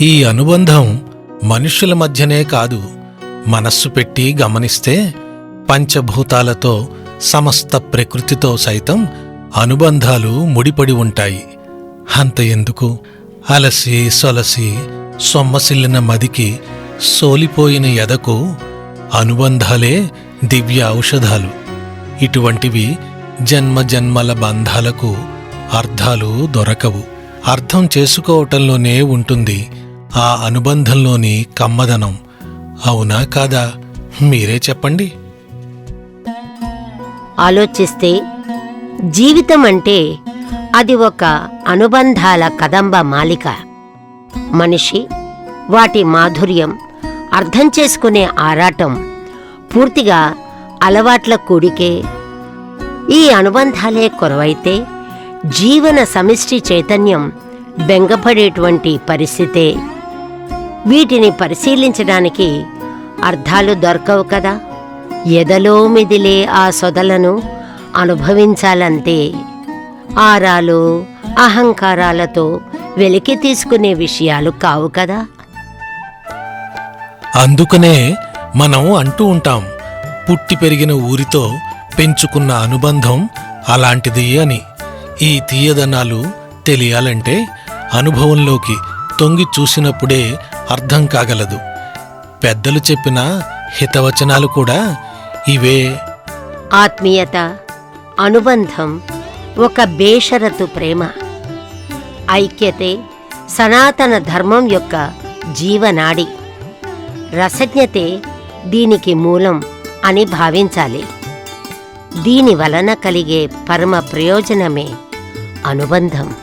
ఈ అనుబంధం మనుష్యుల మధ్యనే కాదు. మనస్సు పెట్టి గమనిస్తే పంచభూతాలతో సమస్త ప్రకృతితో సైతం అనుబంధాలు ముడిపడి ఉంటాయి. అంత ఎందుకు? అలసి సొలసి సొమ్మసిల్లిన మదికి సోలిపోయిన ఎదకు అనుబంధాలే దివ్య ఔషధాలు. ఇటువంటివి జన్మ జన్మల బంధాలకు అర్థాలు దొరకవు. అర్థం చేసుకోవటంలోనే ఉంటుంది ఆ అనుబంధంలోని కమ్మదనం. అవునా కాదా? మీరే చెప్పండి. ఆలోచిస్తే జీవితం అంటే అది ఒక అనుబంధాల కదంబ మాలిక. మనిషి వాటి మాధుర్యం అర్థం చేసుకునే ఆరాటం పూర్తిగా అలవాట్ల కూడికే ఈ అనుబంధాలే కొరవైతే జీవన సమిష్టి చైతన్యం బెంగపడేటువంటి పరిస్థితే వీటిని పరిశీలించడానికి అర్థాలు దొరకవు కదా. ఎదలో మిదిలే ఆ సొదలను అనుభవించాలంతే ఆరాలు అహంకారాలతో వెలికి తీసుకునే విషయాలు కావు కదా. అందుకనే మనం అంటూ ఉంటాం పుట్టి పెరిగిన ఊరితో పెంచుకున్న అనుబంధం అలాంటిది అని. ఈ తీయదనాలు తెలియాలంటే అనుభవంలోకి తొంగి చూసినప్పుడే అర్థం కాగలదు. పెద్దలు చెప్పిన హితవచనాలు కూడా ఇవే. ఆత్మీయత అనుబంధం ఒక బేషరతు ప్రేమ. ఐక్యతే సనాతన ధర్మం యొక్క జీవనాడి. రసజ్ఞతే దీనికి మూలం అని భావించాలి. దీని వలన కలిగే పరమ ప్రయోజనమే అనుబంధం.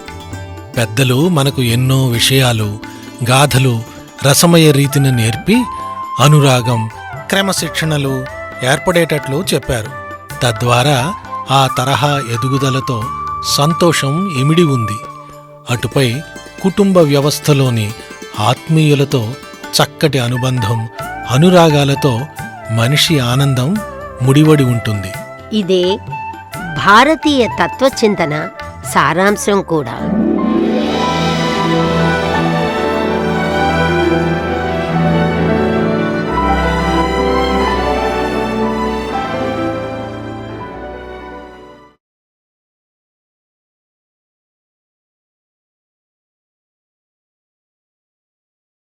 పెద్దలు మనకు ఎన్నో విషయాలు గాథలు రసమయ రీతిని నేర్పి అనురాగం క్రమశిక్షణలు ఏర్పడేటట్లు చెప్పారు. తద్వారా ఆ తరహా ఎదుగుదలతో సంతోషం ఇమిడి ఉంది. అటుపై కుటుంబ వ్యవస్థలోని ఆత్మీయులతో చక్కటి అనుబంధం అనురాగాలతో మనిషి ఆనందం ముడివడి ఉంటుంది. ఇదే భారతీయ తత్వచింతన సారాంశం కూడా.